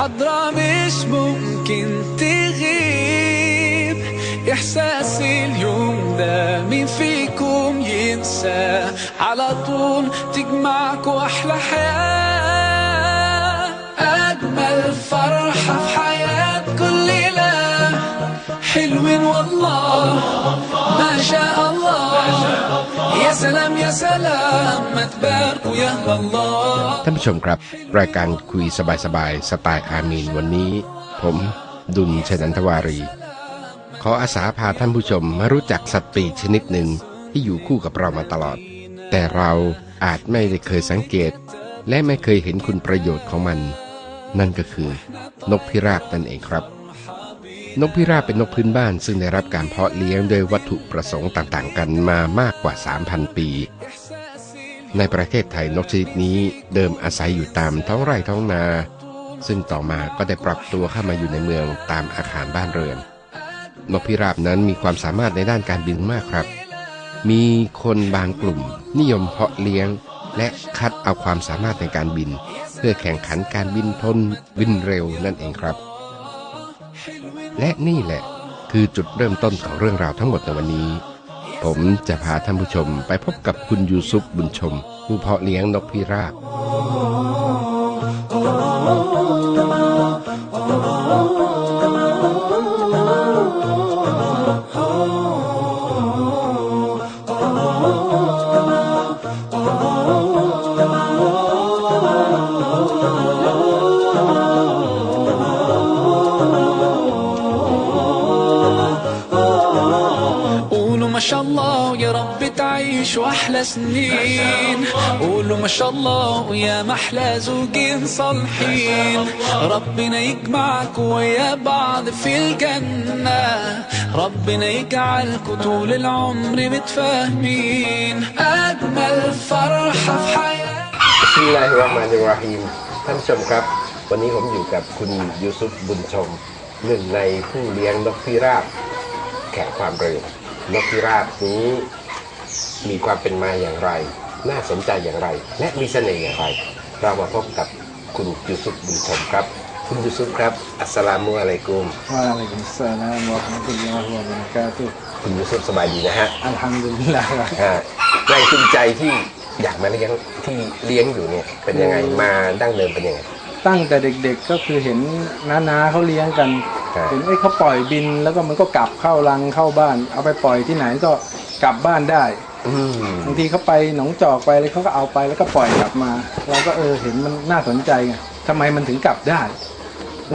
حضرة مش ممكن تغيب. إحساس اليوم ده مين فيكم ينسى؟ على طول تجمعكوا أحلى حياة. حلوين والله ما شاء الله يا سلام يا سلام ما تباركوا يا أهل الله ท่านผู้ชมครับ รายการคุยสบายๆสไตล์อามีนวันนี้ ผมดุลชนันทวารี ขออาสาพาท่านผู้ชมมารู้จักสัตว์ปีกชนิดหนึ่งที่อยู่คู่กับเรามาตลอด แต่เราอาจไม่ได้เคยสังเกต และไม่เคยเห็นคุณประโยชน์ของมัน นั่นก็คือนกพิราบนั่นเองครับ นกพิราบเป็นนกพื้นบ้านซึ่งได้รับการเพาะเลี้ยงโดยวัตถุประสงค์ต่างๆ กันมามากกว่า 3,000 ปี ในประเทศไทยนกชนิดนี้เดิมอาศัยอยู่ตามท้องไร่ท้องนา ซึ่งต่อมาก็ได้ปรับตัวเข้ามาอยู่ในเมืองตามอาคารบ้านเรือน นกพิราบนั้นมีความสามารถในด้านการบินมากครับ มีคนบางกลุ่ม นิยมเพาะเลี้ยง และคัดเอาความสามารถในการบิน เพื่อแข่งขันการบินทนบินเร็วนั่นเองครับ และนี่แหละคือจุดเริ่มต้นของเรื่องราวทั้งหมดในวันนี้ ผมจะพาท่านผู้ชมไปพบกับคุณยูซุปบุญชม ผู้เพาะเลี้ยงนกพิราบ تعيشوا أحلى سنين قولوا ما شاء الله ويا محلى زوجين صالحين ربنا يجمعكوا ويا بعض في الجنة ربنا يجعلكوا طول العمر متفاهمين أجمل فرحة في حياتي บิสมิลลาฮิรเราะห์มานิรเราะฮีมท่านผู้ชมครับ วันนี้ผมอยู่กับคุณยูซุปบุญชม หนึ่งในผู้เลี้ยงนกพิราบ แขกความเร็วนกพิราบนี้ มีความเป็นมาอย่างไร น่าสนใจอย่างไร และมีเสน่ห์อย่างไร เรามาพบกับคุณยูซุฟบุญชมครับ คุณยูซุฟครับ อัสสลามุอะลัยกุมวะอะลัยกุมสสลามวะราะห์มะตุลลอฮิวะบะเรากาตุคุณยูซุฟสบายดีนะฮะอัลฮัมดุลิลลาห์ฮะแรงจูงใจที่อยากมาเลี้ยงที่เลี้ยงอยู่เนี่ยเป็นยังไงมาดั้งเดิมเป็นยังไง ตั้งแต่เด็กๆก็คือเห็นน้าๆเขาเลี้ยงกันเห็นไอ้เขาปล่อยบินแล้วก็มันก็กลับเข้ารังเข้าบ้าน เอาไปปล่อยที่ไหนก็ กลับบ้านได้อืมบางทีเขาไปหนองจอกไปเลยเขาก็เอาไปแล้วก็ปล่อยกลับมาเราก็เออเห็นมันน่าสนใจไงทำไมมันถึงกลับได้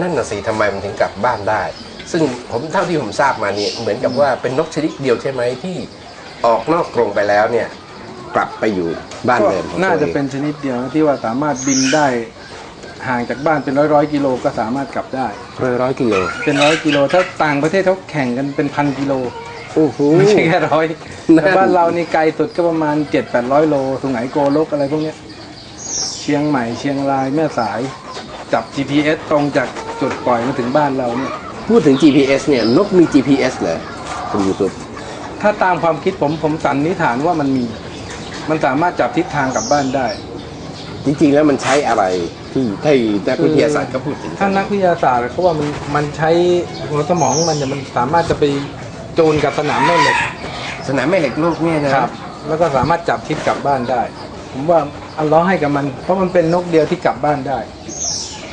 นั่นน่ะสิทำไมมันถึงกลับบ้านได้ ซึ่งผมเท่าที่ผมทราบมาเนี่ยเหมือนกับว่าเป็นนกชนิดเดียวใช่ไหมที่ออกนอกกรงไปแล้วเนี่ย กลับไปอยู่บ้านก็เดิมของน่าตัวจะเองเป็นชนิดเดียวนะที่ว่าสามารถบินได้ห่างจากบ้านเป็นร้อยร้อยๆกิโลก็สามารถกลับได้ ร้อยร้อยกิโลเป็นร้อยกิโลถ้าต่างประเทศเขาแข่งกันเป็นพันกิโล โอ้โหไม่ใช่แค่ร้อยนั่นแต่บ้านเรานี่ไกลสุดก็ประมาณ7 8 0 0โลสุไหงโกลกอะไรพวกเนี้ย เชียงใหม่เชียงรายแม่สาย จับ GPS ตรงจากจุดปล่อยมาถึงบ้านเราเนี่ย พูดถึง GPS เนี่ยนกมี GPS เหรอคุณยูซุปถ้าตามความคิดผมผมสันนิษฐานว่ามันมี มันสามารถจับทิศทางกลับบ้านได้ จริงๆแล้วมันใช้อะไรที่ที่นักวิทยาศาสตร์เขาพูดถึงถ้านักวิทยาศาสตร์เขาว่ามันมันใช้หัวสมองมันเนี่ยมันสามารถจะไป จูนกับสนามแม่เหล็กสนามแม่เหล็กลูกเนี่ยนะครับ แล้วก็สามารถจับทิศกลับบ้านได้ ผมว่าอัลเลอฮ์ให้กับมัน เพราะมันเป็นนกเดียวที่กลับบ้านได้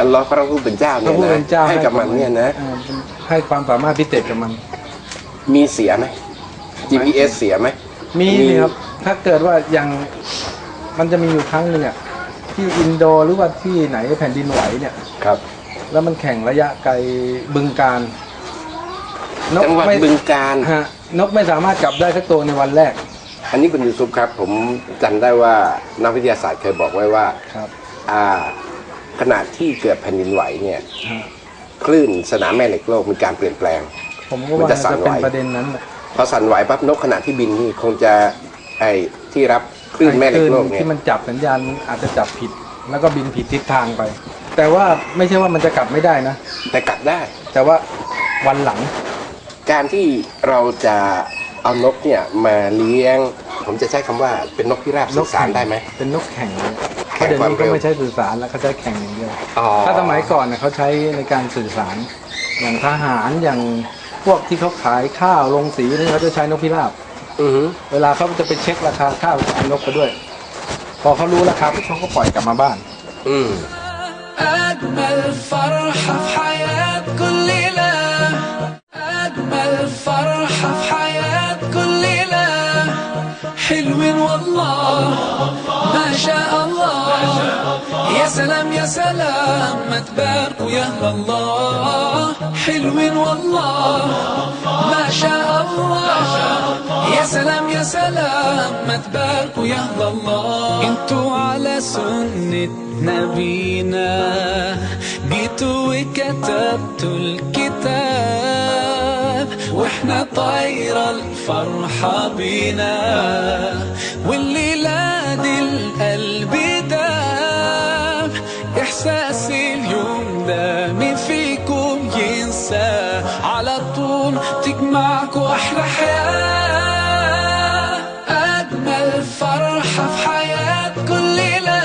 อัลลอฮ์พระผู้เป็นเจ้าพเนี่ระยผู้เป็นเจ้านะให้กับมันเนี่ยนะ อ่าให้ความสามารถพิเศษกับมัน มีเสียไหม GPS เสียไหม มีมี สิครับ ถ้าเกิดว่าอย่างมันจะมีอยู่ครั้งหนึ่งอะที่อินโดหรือว่าที่ไหนแผ่นดินไหวเนี่ย ครับ แล้วมันแข่งระยะไกลบึงการ จังหวัดไม่ บึงการ ฮะนกไม่สามารถกลับได้สักตัวในวันแรกอันนี้คุณยูซุปครับ ผมจำได้ว่านักวิทยาศาสตร์เคยบอกไว้ว่า ครับอ่าขณะที่เกิดแผ่นดินไหวเนี่ย ฮะคลื่นสนามแม่เหล็กโลกมีการเปลี่ยนแปลง ผมก็มันว่าจะสั่นจะเป็นไหว ประเด็นนั้นแหละพอสั่นไหวปั๊บนกขณะที่บินนี่คงจะไอ้ที่รับคลื่นแม่เหล็กโลกไอ้คเนี่ที่ยมันจับสัญญาณอาจจะจับผิด แล้วก็บินผิดทิศทางไป แต่ว่าไม่ใช่ว่ามันจะกลับไม่ได้นะ แต่กลับได้ แต่ว่าวันหลัง การที่เราจะเอานกเนี่ยมาเลี้ยง ผมจะใช้คำว่าเป็นนกพิราบสื่อสารได้ไหม เป็นนกแข่งเลย แข่ เพราะ ง เดี๋ยว ความ นี้ก็ เร็ว ไม่ใช่สื่อสารแล้วเขาใช้แข่งอย่างเดียว อ๋อ ถ้าสมัยก่อนเนี่ยเขาใช้ในการสื่อสาร อย่างทหารอย่างพวกที่เขาขายข้าวลงสีนี่เขาจะใช้นกพิราบ อือหือ เวลาเขาจะไปเช็คราคาข้าวเอานกไปด้วย พอเขารู้ราคาปุ๊บเขาก็ปล่อยกลับมาบ้าน อืม أجمل فرحة في حياة في حياة كل ليلة حلوين والله ما شاء الله. يا سلام يا سلام ما تباركوا يا الله. حلوين والله ما شاء الله. يا سلام يا سلام ما تباركوا يا الله. أنتوا على سنة نبينا جيتوا وكتبتوا الكتاب. واحنا طايرة الفرحة بينا والليلة دي القلب داب احساس اليوم ده مين فيكم ينسى على طول تجمعكوا احلى حياة اجمل فرحة في حياة كل ليلة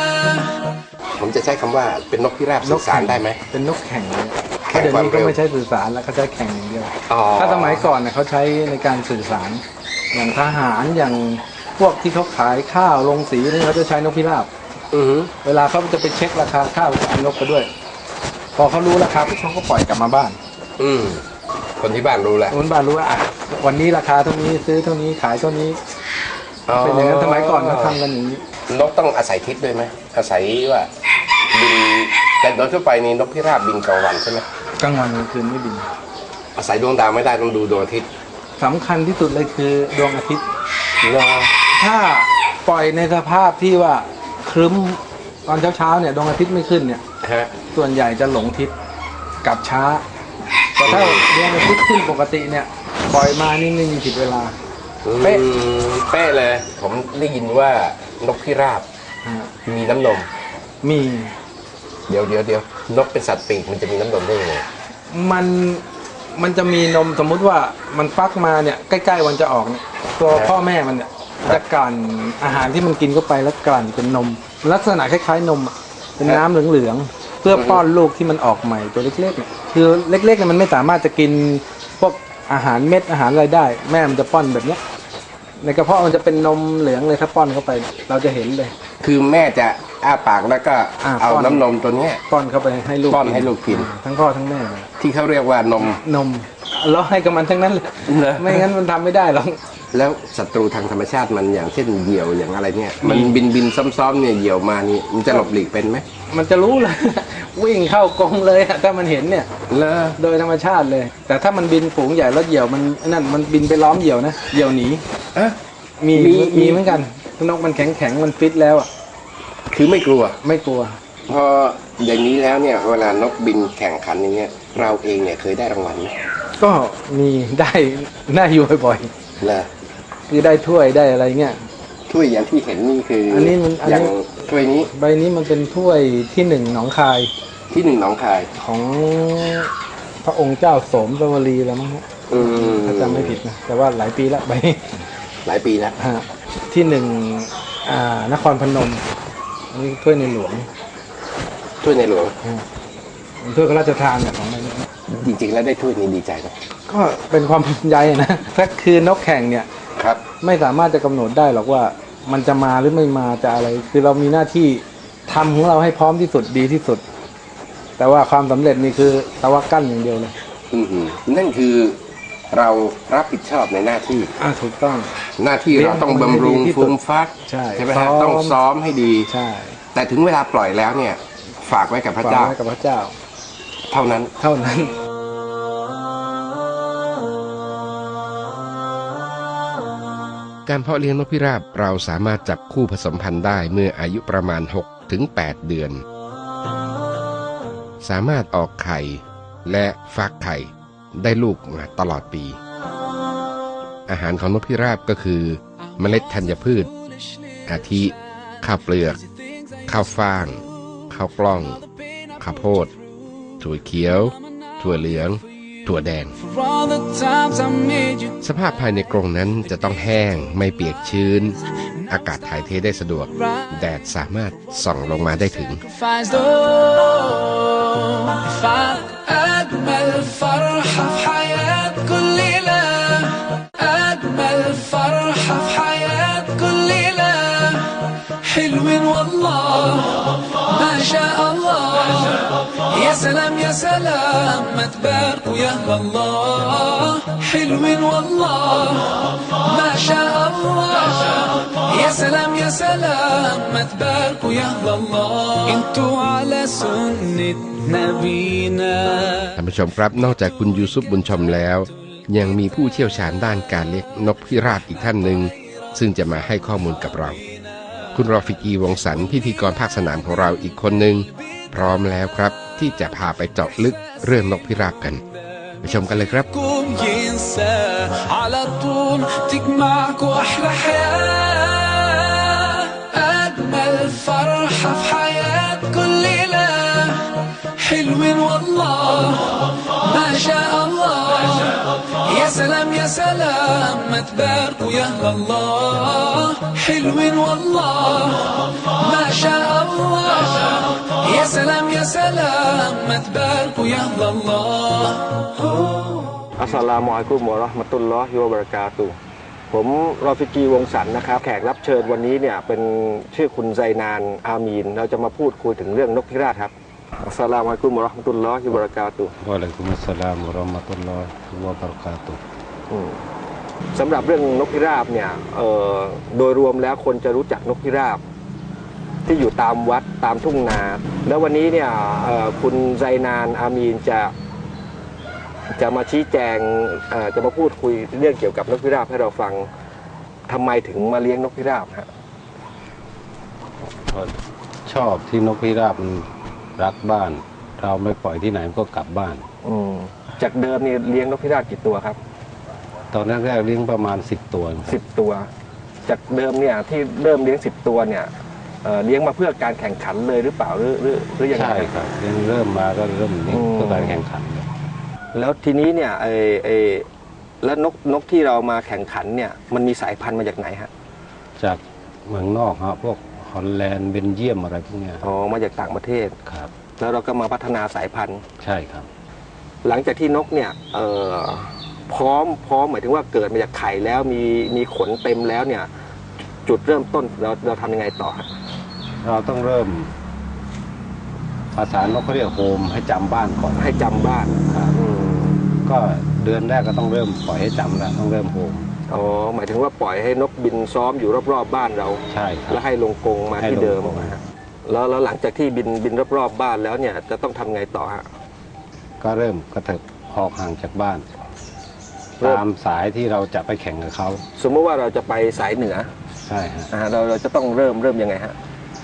ผมจะใช้คำว่าเป็นนกพิราบสื่อสารได้ไหม เป็นนกแข่งเลยเพ แ ข่ราะงเดี๋ยวความนี้ก็เร็ว ไม่ใช่สื่อสารแล้วเขาใช้แข่งอย่างเดียว อ๋อ ถ้าสมัยก่อนเนี่ยเขาใช้ในการสื่อสาร อย่างทหารอย่างพวกที่เขาขายข้าวลงสีนี่เขาจะใช้นกพิราบ อือหือเวลาเขาจะไปเช็คราคาข้าวเอานกไปด้วย พอเขารู้ราคาปุ๊บเขาก็ปล่อยกลับมาบ้านอืมคนที่บ้านรู้แล้วคนบ้านรู้ว่าอะวันนี้ราคาเท่านี้ซื้อเท่านี้ขายเท่านี้เป็นอย่างนั้นสมัยก่อนเขาทำกันอย่างนี้นกต้องอาศัยทิศด้วยไหมอาศัยว่าบินแต่โดยทั่วไปนี่นกพิราบบินกลางวันใช่ไหม กลางวันกลางคืนไม่บินอาศัยดวงดาวไม่ได้ต้องดูดวงอาทิตย์สำคัญที่สุดเลยคือดวงอาทิตย์เหรอถ้าปล่อยในสภาพที่ว่าครึ้มตอนเช้าๆเนี่ยดวงอาทิตย์ไม่ขึ้นเนี่ย ฮะ ส่วนใหญ่จะหลงทิศกลับช้า แต่ถ้าดวงอาทิตย์ขึ้นปกติเนี่ย ปล่อยมานี่ไม่มีผิดเวลา เป๊ะ อืมเป๊ะเลย ผมได้ยินว่านกพิราบฮะมีน้ำนม มี เดี๋ยวเดี๋ยวเดี๋ยวนกเป็นสัตว์ปีกมันจะมีน้ำนมได้ยังไงมันมันจะมีนมสมมุติว่ามันฟักมาเนี่ยใกล้ ๆ วันจะออกเนี่ยตัวพ่อแม่มันเนี่ยจะกลั่นอาหารที่มันกินเข้าไปแล้วกลั่นเป็นนม ลักษณะคล้ายๆนมอะเป็นน้ำเหลืองๆเพื่อป้อนลูกที่มันออกใหม่ตัวเล็กๆเนี่ยคือเล็กๆเนี่ยมันไม่สามารถจะกินพวกอาหารเม็ดอาหารอะไรได้ แม่มันจะป้อนแบบเนี้ยในกระเพาะมันจะเป็นนมเหลืองเลยถ้าป้อนเข้าไป เราจะเห็นเลย คือแม่จะ อ้าปากแล้วก็อ่าเอาป้อน น้ำนมตัวเนี้ย ป้อนเข้าไปให้ลูกป้อนให้ลูกกินทั้งพ่อทั้งแม่เลยที่เขาเรียกว่านม นมแล้วให้กับมันทั้งนั้นเลยเหรอ ไม่งั้นมันทำไม่ได้หรอก แล้วศัตรูทางธรรมชาติมันอย่างเช่นเหยี่ยวอย่างอะไรเนี่ย มันบินบินซ้อมๆเนี่ยเหยี่ยวมานี่มันจะหลบหลีกเป็นไหมมันจะรู้เลย วิ่งเข้ากรงเลยอะถ้ามันเห็นเนี่ย เลอโดยธรรมชาติเลย แต่ถ้ามันบินฝูงใหญ่แล้วเหยี่ยวมันนั่นมันบินไปล้อมเหยี่ยวนะเหยี่ยวหนีอะ มีมีมีเหมือนกันนกมันแข็งแข็งๆมันฟิตแล้วอะ คือไม่กลัว ไม่กลัว พออย่างนี้แล้วเนี่ยเวลานกบินแข่งขันอย่างเงี้ยเราเองเนี่ยเคยได้รางวัลไหมก็มีได้ได้อยู่บ่อยเลอๆคือได้ถ้วยได้อะไรเงี้ย ถ้วยอย่างที่เห็นนี่คืออนนี้มันอันนี้ อย่างถ้วยนี้ใบนี้มันเป็นถ้วยที่หนึ่งหนองคายที่หนึ่งหนองคายของพระองค์เจ้าโสมสวรีแล้วมั้งฮะอืมถ้าจำไม่ผิดนะ แต่ว่าหลายปีแล้วใบนี้หลายปีแล้วฮะที่หนึ่งอ่านครพนมอั นนี้ถ้วยในหลวงถ้วยในหลวงเป็นถ้วยพระราชทานเนี่ยของมันจริงๆแล้วได้ถ้วยนี้ดีใจนะก็เป็นความภูมิใจนะถ้าคือนกแข่งเนี่ยครับ ไม่สามารถจะกำหนดได้หรอกว่ามันจะมาหรือไม่มาจะอะไร คือเรามีหน้าที่ทำของเราให้พร้อมที่สุดดีที่สุด แต่ว่าความสำเร็จนี่คือตะวักกั้นอย่างเดียวเลยอือหือนั่นคือเรารับผิดชอบในหน้าที่อ่าถูกต้อง หน้าที่เราต้องบำรุงเลี้ยงให้ดีที่สุดฟูมฟักใช่ไหมฮะซ้อมต้องซ้อมให้ดีใช่ แต่ถึงเวลาปล่อยแล้วเนี่ย ฝากไว้กับพระฝากเจ้าไว้กับพระเจ้า เท่านั้นเท่านั้นการเพาะเลี้ยงนกพิราบเราสามารถจับคู่ผสมพันธุ์ได้เมื่ออายุประมาณ 6 ถึง 8 เดือน สามารถออกไข่และฟักไข่ได้ลูกมาตลอดปี อาหารของนกพิราบก็คือ เมล็ดธัญพืช อาทิ ข้าวเปลือก ข้าวฟ่าง ข้าวกล้อง ข้าวโพด ถั่วเขียว ถั่วเหลือง ถั่วแดง For all the times I made you สภาพภายในกรงนั้นจะต้องแห้งไม่เปียกชื้น อากาศถ่ายเทได้สะดวก แดดสามารถส่องลงมาได้ถึง فرحة في حياة كل ليلة حلوين والله ما شاء الله يا سلام يا سلام ما تباركوا يا أهل الله حلوين والله ما شاء الله يا سلام يا سلام ما تباركوا يا أهل الله انتوا على سنة نبينا ท่านผู้ชมครับนอกจากคุณยูซุปบุญชมแล้ว ยังมีผู้เชี่ยวชาญด้านการเลี้ยงนกพิราบอีกท่านหนึ่ง ซึ่งจะมาให้ข้อมูลกับเรา คุณรอฟิกีวงสันพิธีกรภาคสนามของเราอีกคนหนึ่งพร้อมแล้วครับ ที่จะพาไปเจาะลึกเรื่องนกพิราบกัน ไปชมกันเลยครับ قوم ينسى على طول تجمعكوا احلى حياه اجمل فرحه في حياه كل ليله حلوين والله ما شاء الله يا سلام يا سلام ما تباركوا يا أهل الله حلوين والله ما شاء الله يا سلام يا سلام ما تباركوا يا أهل الله อัสสลามุอะลัยกุมวะเราะห์มะตุลลอฮิวะบะเราะกาตุฮ์ผมรอฟิกีวงสันนะครับ แขกรับเชิญวันนี้เนี่ยเป็นชื่อคุณไซนานอามีน เราจะมาพูดคุยถึงเรื่องนกพิราบครับ อัสสลามุอะลัยกุมวะเราะห์มะตุลลอฮิวะบะเราะกาตุฮ์ Waalaikumsalam warahmatullahi wabarakatuh. อืมสำหรับเรื่องนกพิราบเนี่ยเอ่อโดยรวมแล้วคนจะรู้จักนกพิราบ ที่อยู่ตามวัดตามทุ่งนา แล้ววันนี้เนี่ยเอ่อคุณไซนานอามีนจะจะมาชี้แจงเอ่อจะมาพูดคุยเรื่องเกี่ยวกับนกพิราบให้เราฟังทำไมถึงมาเลี้ยงนกพิราบฮะก็ชอบที่นกพิราบมัน รักบ้าน เราไม่ปล่อยที่ไหนมันก็กลับบ้าน อืมจากเดิมนี่เลี้ยงนกพิราบกี่ตัวครับตอนแรกๆเลี้ยงประมาณ 10 ตัวสิบตัว จากเดิมเนี่ยที่เริ่มเลี้ยงสิบตัวเนี่ยเอ่อเลี้ยงมาเพื่อการแข่งขันเลยหรือเปล่าหรือหรือหรือยังไง ใช่ครับเลี้ยงเริ่มมาก็เริ่มเลี้ยงอืมเพื่อการแข่งขันเลยแล้วทีนี้เนี่ยไอไอแล้วนกนกที่เรามาแข่งขันเนี่ยมันมีสายพันธุ์มาจากไหนฮะจากเมืองนอกฮะพวกฮ อลแลนด์เบนเยียมอะไรพวกเนี้ยอ๋อมาจากต่างประเทศ ครับ แล้วเราก็มาพัฒนาสายพันธุ์ ใช่ครับ หลังจากที่นกเนี่ยเอ่อพร้อมพร้อมหมายถึงว่าเกิดมาจากไข่แล้วมีมีขนเต็มแล้วเนี่ย จุดเริ่มต้นเราเราทำยังไงต่อฮะเราต้องเริ่ม ภาษานกเขาเรียกโฮมให้จำบ้านก่อนให้จำบ้านครับ อืมก็เดือนแรกก็ต้องเริ่มปล่อยให้จำแล้วต้องเริ่มโฮม อ๋อหมายถึงว่าปล่อยให้นกบินซ้อมอยู่รอบๆบ้านเราใช่ครับ แล้วให้ลงกรงมาให้ที่ลงเดิมกรง นะฮะแล้วแล้วหลังจากที่บินบินรอบๆบ้านแล้วเนี่ยจะต้องทำไงต่อฮะ ก็เริ่มกระเถิบออกห่างจากบ้าน เริ่ม ตามสายที่เราจะไปแข่งกับเขาสมมติว่าเราจะไปสายเหนือใช่ฮะอ่าเราเราจะต้องเริ่มเริ่มยังไงฮะ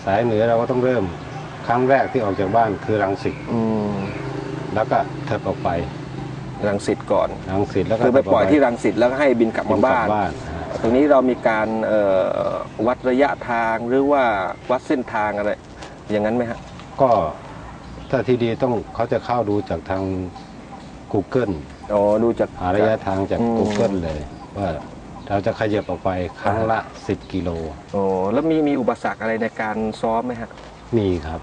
สายเหนือเราก็ต้องเริ่มครั้งแรกที่ออกจากบ้านคือรังสิตอืมแล้วก็เถิบออกไป รังสิตก่อน รังสิตแล้วก็คือไปเถิบกปล่อยที่รังสิตแล้วก็ให้บินกลับบิมานกลับ้านบ้านฮะตรงนี้เรามีการเอ่อวัดระยะทางหรือว่าวัดเส้นทางอะไร อย่างนั้นไหมฮะ ก็ถ้าที่ดีต้องเขาจะเข้าดูจากทาง Google อ๋อดูจากหาระยะทางจากอืม Google เลย ว่าเราจะขยับออกไปครั้งละ 10 กิโลอ๋อแล้วมีมีอุปสรรคอะไรในการซ้อมไหมฮะ มีครับ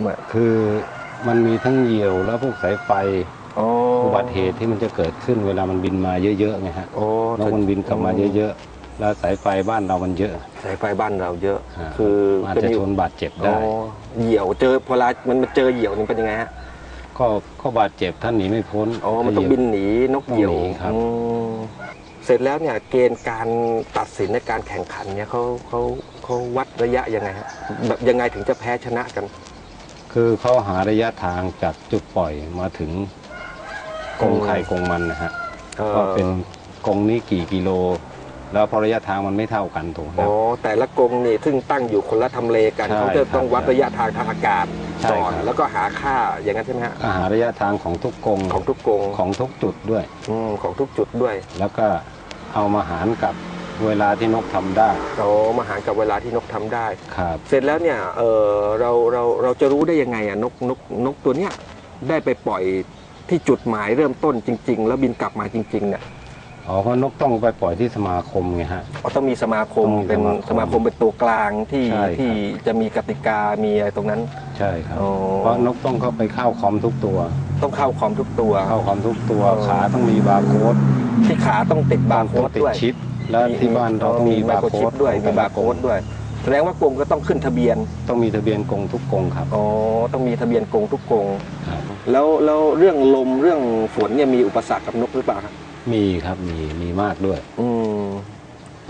เหมือนคือมันมีทั้งเหยี่ยวแล้วพวกสายไฟ อ๋อ อุบัติเหตุที่มันจะเกิดขึ้นเวลามันบินมาเยอะๆไงฮะโอ้นกมันบินกลับมาเยอะๆ แล้วสายไฟบ้านเรามันเยอะ สายไฟบ้านเราเยอะฮะคืออาจเป็นจะอยู่ชนบาดเจ็บอ๋ได้อเหยี่ยวเจอพอลามันมันเจอเหยี่ยวนี่เป็นยังไงฮะก็ก็บาดเจ็บท่านหนีไม่พ้นอ๋อมันต้องบินหนีนกเหยี่ยวต้องหนีครับอืมเสร็จแล้วเนี่ยเกณฑ์การตัดสินในการแข่งขันเนี่ยเขาเขาเขาวัดระยะยังไงฮะแบบยังไงถึงจะแพ้ชนะกัน คือเขาหาระยะทางจากจุดปล่อยมาถึง กรงอืมไข่กรงมันนะฮะเอ่อว่าเป็นกรงนี้กี่กิโล แล้วพอระยะทางมันไม่เท่ากันถูกไหมคอ๋รัอบ แต่ละกรงนี่ซึ่งตั้งอยู่คนละทำเลกันใช่เขาจะต้องครับวัดระยะทางทางอากาศใช่ก่อนครับ แล้วก็หาค่าอย่างนั้นใช่ไหมฮะก็หาระยะทางของทุกกรงของทุกกรงของทุกจุดด้วย อืมของทุกจุดด้วยแล้วก็เอามาหารกับเวลาที่นกทำได้เรามาหารกับเวลาที่นกทำได้ ครับ เสร็จแล้วเนี่ยเออเราเราเราจะรู้ได้ยังไงอะนกนกนกตัวเนี้ยได้ไปปล่อย ที่จุดหมายเริ่มต้นจริง ๆ แล้วบินกลับมาจริงๆเนี่ยอ๋อเพราะนกต้องไปปล่อยที่สมาคมไงฮะ อ๋อต้องมีสมาคมต้องมีเป็นสสมามาคคมมเป็นตัวกลางที่ใช่ครับ ที่จะมีกติกามีอะไรตรงนั้น ใช่ครับ อ๋อ เพราะนกต้องเข้าไปเข้าคอมทุกตัว ต้องเข้าคอมทุกตัว เข้าคอมทุกตัว อ๋อ ขาต้องมีบาร์โค้ดที่ขาต้องติดบาร์โค้ดติดด้วยชิป แล้วที่บ้านเราต้องมีไมบาโครร์โค้ชิดปด้วยมีบาร์โค้ดด้วย แสดงว่ากรมก็ต้องขึ้นทะเบียน ต้องมีทะเบียนกรงทุกกรงครับ อ๋อ ต้องมีทะเบียนกรงทุกกรงครับ แล้วแล้วเรื่องลมเรื่องฝนเนี่ยมีอุปสรรคกับนกหรือเปล่าครับมีครับมีมีมากด้วย อืม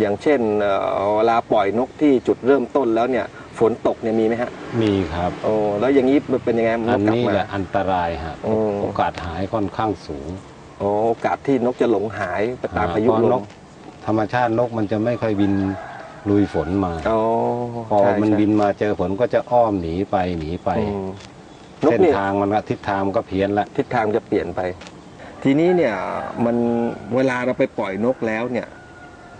อย่างเช่นเอ่อเวลาปล่อยนกที่จุดเริ่มต้นแล้วเนี่ย ฝนตกเนี่ยมีไหมฮะมีครับ โอ้แล้วอย่างนี้มันเป็นยังไงนอักนกลับนี้มา แหละอันตรายฮะอืม โอกาสหายค่อนข้างสูงโอ้โอกาสที่นกจะหลงหายไปตามพายุเพระลนมก ธรรมชาตินกมันจะไม่ค่อยบินลุยฝนมา อ๋อพอใช่มันใช่บินมาเจอฝนก็จะอ้อมหนีไปหนีไป อืม นกเส้นเนี่ยทางมันก็ทิศทางมันก็เพี้ยนละ ทิศทางจะเปลี่ยนไป ทีนี้เนี่ยมันเวลาเราไปปล่อยนกแล้วเนี่ย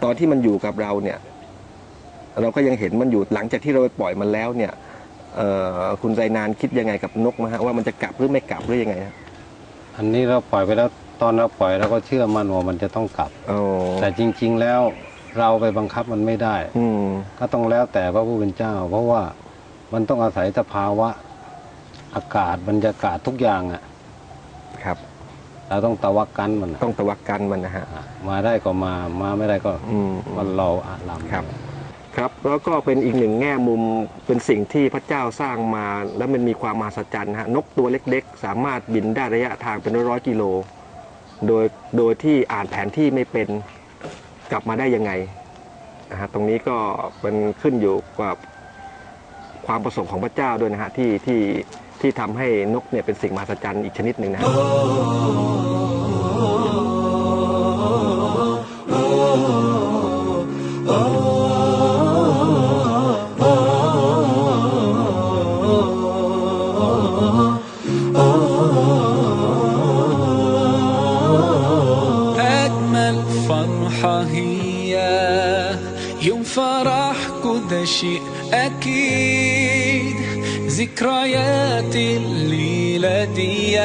ตอนที่มันอยู่กับเราเนี่ย เราก็ยังเห็นมันอยู่หลังจากที่เราไปปล่อยมันแล้วเนี่ยเอ่อคุณใจนานคิดยังไงกับนกมฮะว่ามันจะกลับหรือไม่กลับหรือยังไงฮะอันนี้เราปล่อยไปแล้วตอนเราปล่อยเราก็เชื่อมั่นว่ามันจะต้องกลับอ๋อแต่จริง ๆแล้วเราไปบังคับมันไม่ได้ อืมก็ต้องแล้วแต่พระผู้เป็นเจ้า เพราะว่ามันต้องอาศัยสภาวะ อากาศบรรยากาศทุกอย่างอะครับ เราต้องตะวักกันมันอะต้องตะวักกันมันนะฮะ อะมาได้ก็มามาไม่ได้ก็อืมมันรออาลำครับ ครับ แล้วก็เป็นอีกหนึ่งแง่มุมเป็นสิ่งที่พระเจ้าสร้างมา แล้วมันมีความมหัศจรรย์นะฮะนกตัวเล็กๆ สามารถบินได้ระยะทางเป็นร้อยๆกิโล โดยโดยที่อ่านแผนที่ไม่เป็นกลับมาได้ยังไงนะฮะตรงนี้ก็เป็นขึ้นอยู่กับความประสงค์ของพระเจ้าด้วยนะฮะที่ที่ ที่ทำให้นกเนี่ยเป็นสิ่งมหัศจรรย์อีกชนิดหนึ่งนะฮะ أجمل فرحة هي يوم فرحكوا ده شيء أكيد ذكريات الليلة دي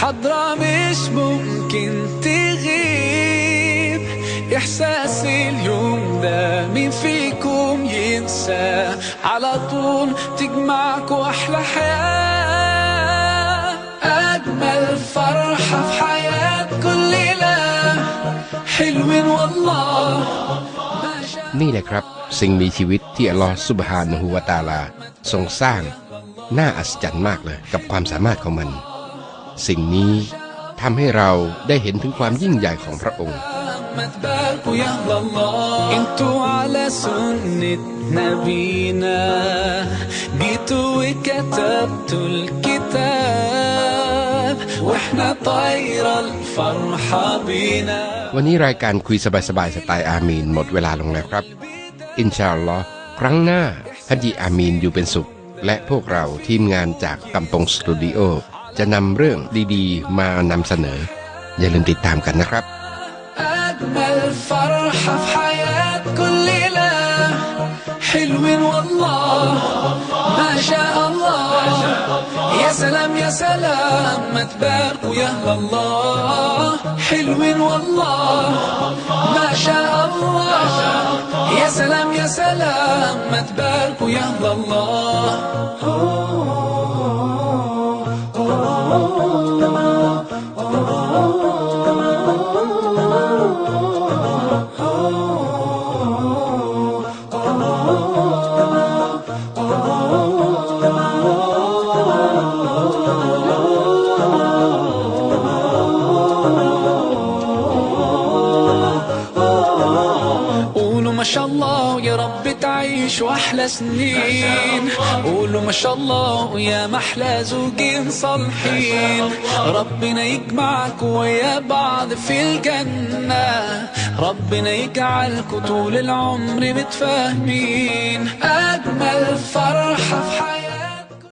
حضرة مش ممكن تغيب. إحساس اليوم ده مين فيكم ينسى. على طول تجمعكوا أحلى حياة. أجمل فرحة في حياة كل ليلة. حلوين والله. นี่แหละครับ สิ่งมีชีวิตที่อัลลอฮฺสุบฮานะฮูวาตาลาทรงสร้าง น่าอัศจรรย์มากเลยกับความสามารถของมัน สิ่งนี้ทำให้เราได้เห็นถึงความยิ่งใหญ่ของพระองค์ ما تباركوا يا الله انتوا على سنة نبينا جيتوا وكتبتوا الكتاب วันนี้รายการคุยสบายๆสไตล์อามีนหมดเวลาลงแล้วครับ อินชาอัลลอฮ์ครั้งหน้าฮัจญีอามีนอยู่เป็นสุข และพวกเราทีมงานจากกำปงสตูดิโอจะนำเรื่องดีๆ มานำเสนอ อย่าลืมติดตามกันนะครับ أجمل فرحة في حياة كل ليلة حلوين والله ما شاء الله سلام يا سلام ما تباركوا يا أهل الله. حلوين والله. ما شاء الله. يا سلام يا سلام ما تباركوا يا أهل الله. سنين قولوا ما شاء الله ويا محلى زوجين صالحين ربنا يجمعك ويا بعض في الجنة. ربنا يجعلكوا طول العمر متفاهمين. أجمل فرحة